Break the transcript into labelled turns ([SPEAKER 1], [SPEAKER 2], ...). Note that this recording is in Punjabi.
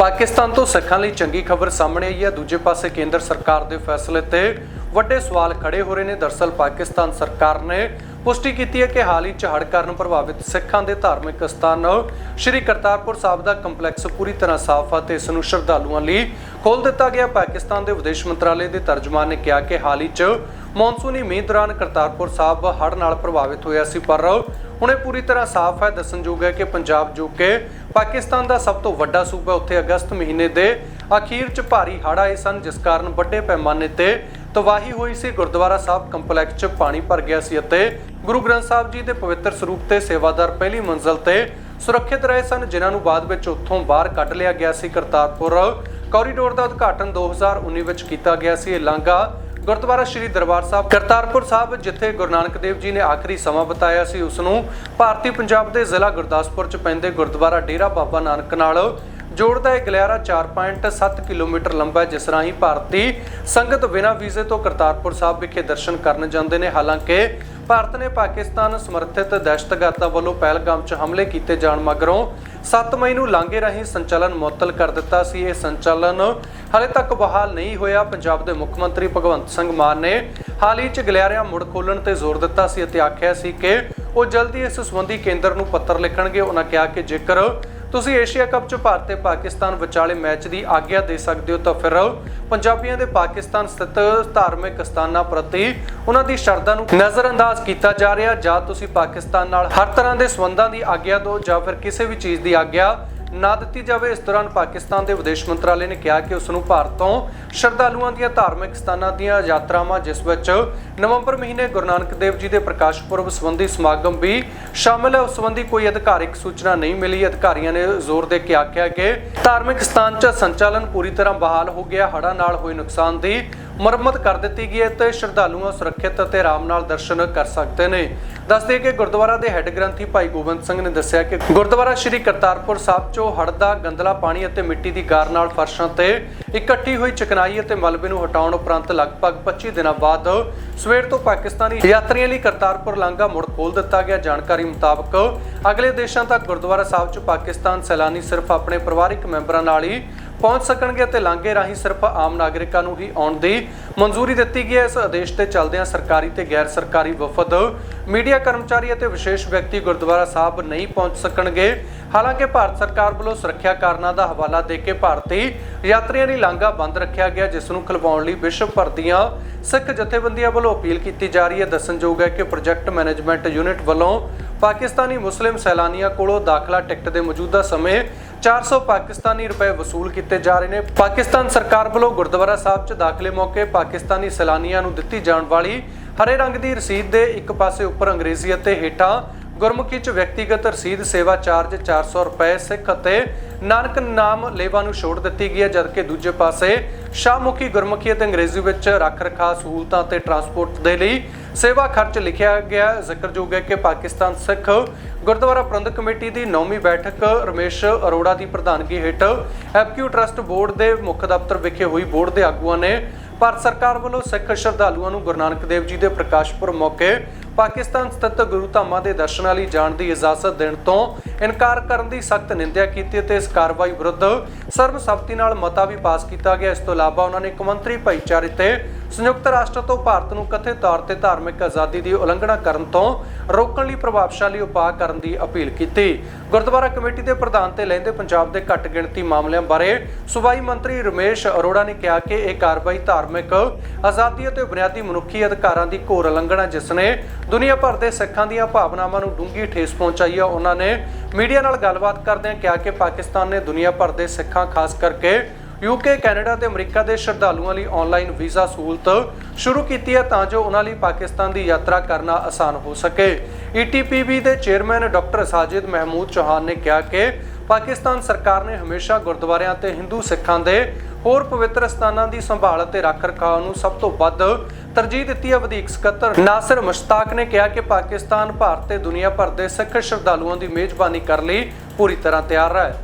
[SPEAKER 1] ਪਾਕਿਸਤਾਨ ਤੋਂ ਸਿੱਖਾਂ ਲਈ ਚੰਗੀ ਖਬਰ ਸਾਹਮਣੇ ਆਈ ਹੈ। ਦੂਜੇ ਪਾਸੇ ਕੇਂਦਰ ਸਰਕਾਰ ਦੇ ਫੈਸਲੇ ਤੇ ਵੱਡੇ ਸਵਾਲ ਖੜੇ ਹੋ ਰਹੇ ਨੇ। ਦਰਸਲ ਪਾਕਿਸਤਾਨ ਸਰਕਾਰ ਨੇ ਪੁਸ਼ਟੀ ਕੀਤੀ ਹੈ ਕਿ ਹਾਲ ਹੀ 'ਚ ਕਾਰਨ ਪ੍ਰਭਾਵਿਤ ਸਿੱਖਾਂ ਦੇ ਧਾਰਮਿਕ ਸਥਾਨ ਸ਼੍ਰੀ ਕਰਤਾਰਪੁਰ ਸਾਹਿਬ ਦਾ ਕੰਪਲੈਕਸ ਪੂਰੀ ਤਰ੍ਹਾਂ ਸਾਫ਼ ਹੈ ਇਸ ਨੂੰ ਸ਼ਰਧਾਲੂਆਂ ਲਈ ਖੋਲ੍ਹ ਦਿੱਤਾ ਗਿਆ। ਪਾਕਿਸਤਾਨ ਦੇ ਵਿਦੇਸ਼ ਮੰਤਰਾਲੇ ਦੇ ਤਰਜਮਾਨ ਨੇ ਕਿਹਾ ਕਿ ਹਾਲ ਹੀ 'ਚ ਮੌਨਸੂਨੀ ਮੀਂਹ ਦੌਰਾਨ ਕਰਤਾਰਪੁਰ ਸਾਹਿਬ ਹੜ੍ਹ ਨਾਲ ਪ੍ਰਭਾਵਿਤ ਹੋਇਆ ਸੀ, ਪਰ ਹੁਣ ਇਹ ਪੂਰੀ ਤਰ੍ਹਾਂ ਸਾਫ਼ ਹੈ। ਦੱਸਣਯੋਗ ਹੈ ਕਿ ਪੰਜਾਬ ਜੋ ਕਿ ਪਾਕਿਸਤਾਨ ਦਾ ਸਭ ਤੋਂ ਵੱਡਾ ਸੂਬਾ, ਉੱਥੇ ਅਗਸਤ ਮਹੀਨੇ ਦੇ ਅਖੀਰ 'ਚ ਭਾਰੀ ਹੜ੍ਹ ਆਏ ਸਨ, ਜਿਸ ਕਾਰਨ ਵੱਡੇ ਪੈਮਾਨੇ ਤੇ ਤਬਾਹੀ ਹੋਈ ਸੀ। ਗੁਰਦੁਆਰਾ ਸਾਹਿਬ ਕੰਪਲੈਕਸ 'ਚ ਪਾਣੀ ਭਰ ਗਿਆ ਸੀ ਅਤੇ ਗੁਰੂ ਗ੍ਰੰਥ ਸਾਹਿਬ ਜੀ ਦੇ ਪਵਿੱਤਰ ਸਰੂਪ ਤੇ ਸੇਵਾਦਾਰ ਪਹਿਲੀ ਮੰਜ਼ਲ ਤੇ ਸੁਰੱਖਿਅਤ ਰਹੇ ਸਨ, ਜਿਨ੍ਹਾਂ ਨੂੰ ਬਾਅਦ ਵਿੱਚ ਉੱਥੋਂ ਬਾਹਰ ਕੱਢ ਲਿਆ ਗਿਆ ਸੀ। ਕਰਤਾਰਪੁਰ ਕੋਰੀਡੋਰ ਦਾ ਉਦਘਾਟਨ 2019 ਵਿੱਚ ਕੀਤਾ ਗਿਆ ਸੀ। ਇਹ ਲਾਂਘਾ ਗੁਰਦੁਆਰਾ ਸ਼੍ਰੀ ਦਰਬਾਰ ਸਾਹਿਬ ਕਰਤਾਰਪੁਰ ਸਾਹਿਬ, ਜਿੱਥੇ ਗੁਰੂ ਨਾਨਕ ਦੇਵ ਜੀ ਨੇ ਆਖਰੀ ਸਮਾਂ ਬਿਤਾਇਆ ਸੀ। ਉਸ ਨੂੰ ਭਾਰਤੀ ਪੰਜਾਬ ਦੇ ਜ਼ਿਲ੍ਹਾ ਗੁਰਦਾਸਪੁਰ ਚ ਪੈਂਦੇ ਗੁਰਦੁਆਰਾ ਡੇਰਾ ਬਾਬਾ ਨਾਨਕ ਨਾਲ ਜੋੜਦਾ ਇਹ ਗਲਿਆਰਾ 4.7 ਕਿਲੋਮੀਟਰ ਲੰਬਾ ਹੈ, ਜਿਸ ਰਾਹੀਂ ਭਾਰਤੀ ਸੰਗਤ ਬਿਨਾਂ ਵੀਜ਼ੇ ਤੋਂ ਕਰਤਾਰਪੁਰ ਸਾਹਿਬ ਵਿਖੇ ਦਰਸ਼ਨ ਕਰਨ ਜਾਂਦੇ ਨੇ। ਹਾਲਾਂਕਿ ਭਾਰਤ ਨੇ ਪਾਕਿਸਤਾਨ ਸਮਰਥਿਤ ਦਹਿਸ਼ਤਗਰਦਾਂ ਵੱਲੋਂ ਪਹਿਲਗਾਮ 'ਚ ਹਮਲੇ ਕੀਤੇ ਜਾਣ ਮਗਰੋਂ 7 ਮਈ ਨੂੰ ਲਾਂਘੇ ਰਾਹੀਂ ਸੰਚਾਲਨ ਮੁਅੱਤਲ ਕਰ ਦਿੱਤਾ ਸੀ। ਇਹ ਸੰਚਾਲਨ ਹਾਲੇ ਤੱਕ ਬਹਾਲ ਨਹੀਂ ਹੋਇਆ। ਪੰਜਾਬ ਦੇ ਮੁੱਖ ਮੰਤਰੀ ਭਗਵੰਤ ਸਿੰਘ ਮਾਨ ਨੇ ਹਾਲ ਹੀ 'ਚ ਗਲਿਆਰਿਆਂ ਮੁੜ ਖੋਲਣ ਤੇ ਜ਼ੋਰ ਦਿੱਤਾ ਸੀ ਅਤੇ ਆਖਿਆ ਸੀ ਕਿ ਉਹ ਜਲਦੀ ਇਸ ਸੰਬੰਧੀ ਕੇਂਦਰ ਨੂੰ ਪੱਤਰ ਲਿਖਣਗੇ। ਉਹਨਾਂ ਕਿਹਾ ਕਿ ਜੇਕਰ ਤੁਸੀਂ ਏਸ਼ੀਆ ਕੱਪ 'ਚ ਭਾਰਤ ਤੇ ਪਾਕਿਸਤਾਨ ਵਿਚਾਲੇ ਮੈਚ ਦੀ ਆਗਿਆ ਦੇ ਸਕਦੇ ਹੋ ਤਾਂ ਫਿਰ ਪੰਜਾਬੀਆਂ ਦੇ ਪਾਕਿਸਤਾਨ ਸਥਿਤ ਧਾਰਮਿਕ ਸਥਾਨਾਂ ਪ੍ਰਤੀ ਉਹਨਾਂ ਦੀ ਸ਼ਰਧਾ ਨੂੰ ਨਜ਼ਰਅੰਦਾਜ਼ ਕੀਤਾ ਜਾ ਰਿਹਾ। ਜਾਂ ਤੁਸੀਂ ਪਾਕਿਸਤਾਨ ਨਾਲ ਹਰ ਤਰ੍ਹਾਂ ਦੇ ਸਬੰਧਾਂ ਦੀ ਆਗਿਆ ਦਿਓ ਜਾਂ ਫਿਰ ਕਿਸੇ ਵੀ ਚੀਜ਼ ਦੀ ਆਗਿਆ ਨਾ ਦਿੱਤੀ ਜਾਵੇ। ਇਸ ਦੌਰਾਨ ਪਾਕਿਸਤਾਨ ਦੇ ਵਿਦੇਸ਼ ਮੰਤਰਾਲੇ ਨੇ ਕਿਹਾ ਕਿ ਉਸ ਨੂੰ ਭਾਰਤ ਤੋਂ ਸ਼ਰਧਾਲੂਆਂ ਦੀਆਂ ਧਾਰਮਿਕ ਸਥਾਨਾਂ ਦੀਆਂ ਯਾਤਰਾਵਾਂ, ਜਿਸ ਵਿੱਚ ਨਵੰਬਰ ਮਹੀਨੇ ਗੁਰੂ ਨਾਨਕ ਦੇਵ ਜੀ ਦੇ ਪ੍ਰਕਾਸ਼ ਪੁਰਬ ਸੰਬੰਧੀ ਸਮਾਗਮ ਵੀ ਸ਼ਾਮਲ ਹੈ। ਉਸ ਸੰਬੰਧੀ ਕੋਈ ਅਧਿਕਾਰਿਕ ਸੂਚਨਾ ਨਹੀਂ ਮਿਲੀ। ਅਧਿਕਾਰੀਆਂ ਨੇ ਜ਼ੋਰ ਦੇ ਕੇ ਆਖਿਆ ਕਿ ਧਾਰਮਿਕ ਸਥਾਨ 'ਚ ਸੰਚਾਲਨ ਪੂਰੀ ਤਰ੍ਹਾਂ ਬਹਾਲ ਹੋ ਗਿਆ। ਹੜ੍ਹਾਂ ਨਾਲ ਹੋਏ ਨੁਕਸਾਨ ਦੀ ਮੁਰੰਮਤ ਕਰ ਦਿੱਤੀ ਗਈ ਹੈ ਤੇ ਸ਼ਰਧਾਲੂਆਂ ਸੁਰੱਖਿਅਤ ਅਤੇ ਆਰਾਮ ਨਾਲ ਦਰਸ਼ਨ ਕਰ ਸਕਦੇ ਨੇ। ਦੱਸਦੇ ਕਿ ਗੁਰਦੁਆਰਾ ਦੇ ਹੈੱਡ ਗ੍ਰੰਥੀ ਭਾਈ ਗੋਬਿੰਦ ਸਿੰਘ ਨੇ ਦੱਸਿਆ ਕਿ ਗੁਰਦੁਆਰਾ ਸ਼੍ਰੀ ਕਰਤਾਰਪੁਰ ਸਾਹਿਬ 'ਚੋਂ ਹੜ੍ਹ ਦਾ ਗੰਦਲਾ ਪਾਣੀ ਅਤੇ ਮਿੱਟੀ ਦੀ ਗਾਰ ਨਾਲ ਫਰਸ਼ਾਂ ਤੇ ਇਕੱਠੀ ਹੋਈ ਚਕਨਾਈ ਅਤੇ ਮਲਬੇ ਨੂੰ ਹਟਾਉਣ ਉਪਰੰਤ ਲਗਭਗ 25 ਦਿਨਾਂ ਬਾਅਦ ਸਵੇਰ ਤੋਂ ਪਾਕਿਸਤਾਨੀ ਯਾਤਰੀਆਂ ਲਈ ਕਰਤਾਰਪੁਰ ਲਾਂਘਾ ਮੁੜ ਖੋਲ ਦਿੱਤਾ ਗਿਆ। ਜਾਣਕਾਰੀ ਮੁਤਾਬਕ ਅਗਲੇ ਦੇਸ਼ਾਂ ਤੱਕ ਗੁਰਦੁਆਰਾ ਸਾਹਿਬ 'ਚ ਪਾਕਿਸਤਾਨ ਸੈਲਾਨੀ ਸਿਰਫ ਆਪਣੇ ਪਰਿਵਾਰਕ ਮੈਂਬਰਾਂ ਨਾਲ ਹੀ ਪਹੁੰਚ ਸਕਣਗੇ ਅਤੇ ਲਾਂਘੇ ਰਾਹੀਂ ਸਿਰਫ ਆਮ ਨਾਗਰਿਕਾਂ ਨੂੰ ਹੀ ਆਉਣ ਦੀ ਮਨਜ਼ੂਰੀ ਦਿੱਤੀ ਗਈ ਹੈ। ਇਸ ਆਦੇਸ਼ ਤੇ ਚੱਲਦਿਆਂ ਸਰਕਾਰੀ ਤੇ ਗੈਰ ਸਰਕਾਰੀ ਵਫਦ, ਮੀਡੀਆ ਕਰਮਚਾਰੀ ਅਤੇ ਵਿਸ਼ੇਸ਼ ਵਿਅਕਤੀ ਗੁਰਦੁਆਰਾ ਸਾਹਿਬ ਨਹੀਂ ਪਹੁੰਚ ਸਕਣਗੇ। ਹਾਲਾਂਕਿ ਭਾਰਤ ਸਰਕਾਰ ਵੱਲੋਂ ਸੁਰੱਖਿਆ ਕਾਰਨਾਂ ਦਾ ਹਵਾਲਾ ਦੇ ਕੇ ਭਾਰਤੀ ਯਾਤਰੀਆਂ ਲਈ ਲਾਂਘਾ ਬੰਦ ਰੱਖਿਆ ਗਿਆ, ਜਿਸ ਨੂੰ ਖੁਲਵਾਉਣ ਲਈ ਵਿਸ਼ਵ ਭਰ ਦੀਆਂ ਸਿੱਖ ਜਥੇਬੰਦੀਆਂ ਵੱਲੋਂ ਅਪੀਲ ਕੀਤੀ ਜਾ ਰਹੀ ਹੈ। ਦੱਸਣਯੋਗ ਹੈ ਕਿ ਪ੍ਰੋਜੈਕਟ ਮੈਨੇਜਮੈਂਟ ਯੂਨਿਟ ਵੱਲੋਂ ਪਾਕਿਸਤਾਨੀ ਮੁਸਲਿਮ ਸੈਲਾਨੀਆਂ ਕੋਲੋਂ ਦਾਖਲਾ ਟਿਕਟ ਦੇ ਮੌਜੂਦਾ ਸਮੇਂ 400 ਪਾਕਿਸਤਾਨੀ ਰੁਪਏ ਵਸੂਲ ਕੀਤੇ ਜਾ ਰਹੇ ਨੇ। ਪਾਕਿਸਤਾਨ ਸਰਕਾਰ ਵੱਲੋਂ ਗੁਰਦੁਆਰਾ ਸਾਹਿਬ 'ਚ ਦਾਖਲੇ ਮੌਕੇ ਪਾਕਿਸਤਾਨੀ ਸੈਲਾਨੀਆਂ ਨੂੰ ਦਿੱਤੀ ਜਾਣ ਵਾਲੀ ਹਰੇ ਰੰਗ ਦੀ ਰਸੀਦ ਦੇ ਇੱਕ ਪਾਸੇ ਉੱਪਰ ਅੰਗਰੇਜ਼ੀ ਅਤੇ ਹੇਠਾਂ ਗੁਰਮੁਖੀ 'ਚ ਵਿਅਕਤੀਗਤ ਰਸੀਦ ਸੇਵਾ ਚਾਰਜ 400 ਰੁਪਏ ਸਿੱਖ ਅਤੇ ਨਾਨਕ ਨਾਮ ਲੇਵਾ ਨੂੰ ਛੋੜ ਦਿੱਤੀ ਗਈ ਹੈ, ਜਦਕਿ ਦੂਜੇ ਪਾਸੇ ਸ਼ਾਹਮੁਖੀ ਗੁਰਮੁਖੀ ਅਤੇ ਅੰਗਰੇਜ਼ੀ ਵਿੱਚ ਰੱਖ ਰਖਾ ਸਹੂਲਤਾਂ ਅਤੇ ਟਰਾਂਸਪੋਰਟ ਦੇ ਲਈ ਸੇਵਾ ਖਰਚ ਲਿਖਿਆ ਗਿਆ। ਜ਼ਿਕਰਯੋਗ ਹੈ ਕਿ ਪਾਕਿਸਤਾਨ ਸਿੱਖ ਗੁਰਦੁਆਰਾ ਪ੍ਰਬੰਧਕ ਕਮੇਟੀ ਦੀ ਨੌਵੀਂ ਬੈਠਕ ਰਮੇਸ਼ ਅਰੋੜਾ ਦੀ ਪ੍ਰਧਾਨਗੀ ਹੇਠ ਐਫਕਿਊ ਟਰਸਟ ਬੋਰਡ ਦੇ ਮੁੱਖ ਦਫ਼ਤਰ ਵਿਖੇ ਹੋਈ ਬੋਰਡ ਦੇ ਆਗੂਆਂ ਨੇ ਭਾਰਤ ਸਰਕਾਰ ਵੱਲੋਂ ਸਿੱਖ ਸ਼ਰਧਾਲੂਆਂ ਨੂੰ ਗੁਰੂ ਨਾਨਕ ਦੇਵ ਜੀ ਦੇ ਪ੍ਰਕਾਸ਼ ਪੁਰਬ ਮੌਕੇ ਪਾਕਿਸਤਾਨ ਸਥਿਤ ਗੁਰੂ ਧਾਮਾਂ ਦੇ ਦਰਸ਼ਨਾਂ ਲਈ ਜਾਣ ਦੀ ਇਜਾਜ਼ਤ ਦੇਣ ਤੋਂ ਇਨਕਾਰ ਕਰਨ ਦੀ ਸਖਤ ਨਿੰਦਿਆ ਕੀਤੀ ਤੇ ਇਸ ਕਾਰਵਾਈ ਵਿਰੁੱਧ ਸਰਬਸੰਮਤੀ ਨਾਲ ਮਤਾ ਵੀ ਪਾਸ ਕੀਤਾ ਗਿਆ। ਇਸ ਤੋਂ ਇਲਾਵਾ ਉਹਨਾਂ ਨੇ ਕੌਮਾਂਤਰੀ ਭਾਈਚਾਰੇ ਤੇ ਸੰਯੁਕਤ ਰਾਸ਼ਟਰ ਤੋਂ ਭਾਰਤ ਨੂੰ ਕਥਿਤ ਤੌਰ ਤੇ ਧਾਰਮਿਕ ਆਜ਼ਾਦੀ ਦੀ ਉਲੰਘਣਾ ਕਰਨ ਤੋਂ ਰੋਕਣ ਲਈ ਪ੍ਰਭਾਵਸ਼ਾਲੀ ਉਪਾਅ ਕਰਨ ਦੀ ਅਪੀਲ ਕੀਤੀ। ਗੁਰਦੁਆਰਾ ਕਮੇਟੀ ਦੇ ਪ੍ਰਧਾਨ ਤੇ ਲੈਂਦੇ ਪੰਜਾਬ ਦੇ ਘੱਟ ਗਿਣਤੀ ਮਾਮਲਿਆਂ ਬਾਰੇ ਸੂਬਾਈ ਮੰਤਰੀ ਰਮੇਸ਼ ਅਰੋੜਾ ਨੇ ਕਿਹਾ ਕਿ ਇਹ ਕਾਰਵਾਈ ਧਾਰਮਿਕ, ਆਜ਼ਾਦੀ ਅਤੇ ਬੁਨਿਆਦੀ ਮਨੁੱਖੀ ਅਧਿਕਾਰਾਂ ਦੀ ਘੋਰ ਉਲੰਘਣਾ ਜਿਸ ਨੇ ਦੁਨੀਆ ਭਰ ਦੇ ਸਿੱਖਾਂ ਦੀਆਂ ਭਾਵਨਾਵਾਂ ਨੂੰ ਡੂੰਘੀ ਠੇਸ ਪਹੁੰਚਾਈ ਹੈ ਉਹਨਾਂ ਨੇ ਮੀਡੀਆ ਨਾਲ ਗੱਲਬਾਤ ਕਰਦਿਆਂ ਕਿਹਾ ਕਿ ਪਾਕਿਸਤਾਨ ਨੇ ਦੁਨੀਆ ਭਰ ਦੇ ਸਿੱਖਾਂ, ਖਾਸ ਕਰਕੇ ਯੂਕੇ ਕੈਨੇਡਾ ਤੇ ਅਮਰੀਕਾ ਦੇ ਸ਼ਰਧਾਲੂਆਂ ਲਈ ਆਨਲਾਈਨ ਵੀਜ਼ਾ ਸਹੂਲਤ ਸ਼ੁਰੂ ਕੀਤੀ ਹੈ ਤਾਂ ਜੋ ਉਹਨਾਂ ਲਈ ਪਾਕਿਸਤਾਨ ਦੀ ਯਾਤਰਾ ਕਰਨਾ ਆਸਾਨ ਹੋ ਸਕੇ। ਈਟੀਪੀਬੀ ਦੇ ਚੇਅਰਮੈਨ ਡਾਕਟਰ ਸਾਜਿਦ ਮਹਿਮੂਦ ਚੌਹਾਨ ਨੇ ਕਿਹਾ ਕਿ ਪਾਕਿਸਤਾਨ ਸਰਕਾਰ ਨੇ ਹਮੇਸ਼ਾ ਗੁਰਦੁਆਰਿਆਂ ਤੇ ਹਿੰਦੂ ਸਿੱਖਾਂ ਦੇ ਹੋਰ ਪਵਿੱਤਰ ਸਥਾਨਾਂ ਦੀ ਸੰਭਾਲ ਅਤੇ ਰੱਖ ਰਖਾਅ ਨੂੰ ਸਭ ਤੋਂ ਵੱਧ ਤਰਜੀਹ ਦਿੱਤੀ ਹੈ। ਵਧੀਕ ਸਕੱਤਰ ਨਾਸਰ ਮੁਸ਼ਤਾਕ ਨੇ ਕਿਹਾ ਕਿ ਪਾਕਿਸਤਾਨ ਭਾਰਤ ਤੇ ਦੁਨੀਆ ਭਰ ਦੇ ਸਿੱਖ ਸ਼ਰਧਾਲੂਆਂ ਦੀ ਮੇਜ਼ਬਾਨੀ ਕਰਨ ਲਈ ਪੂਰੀ ਤਰ੍ਹਾਂ ਤਿਆਰ ਹੈ।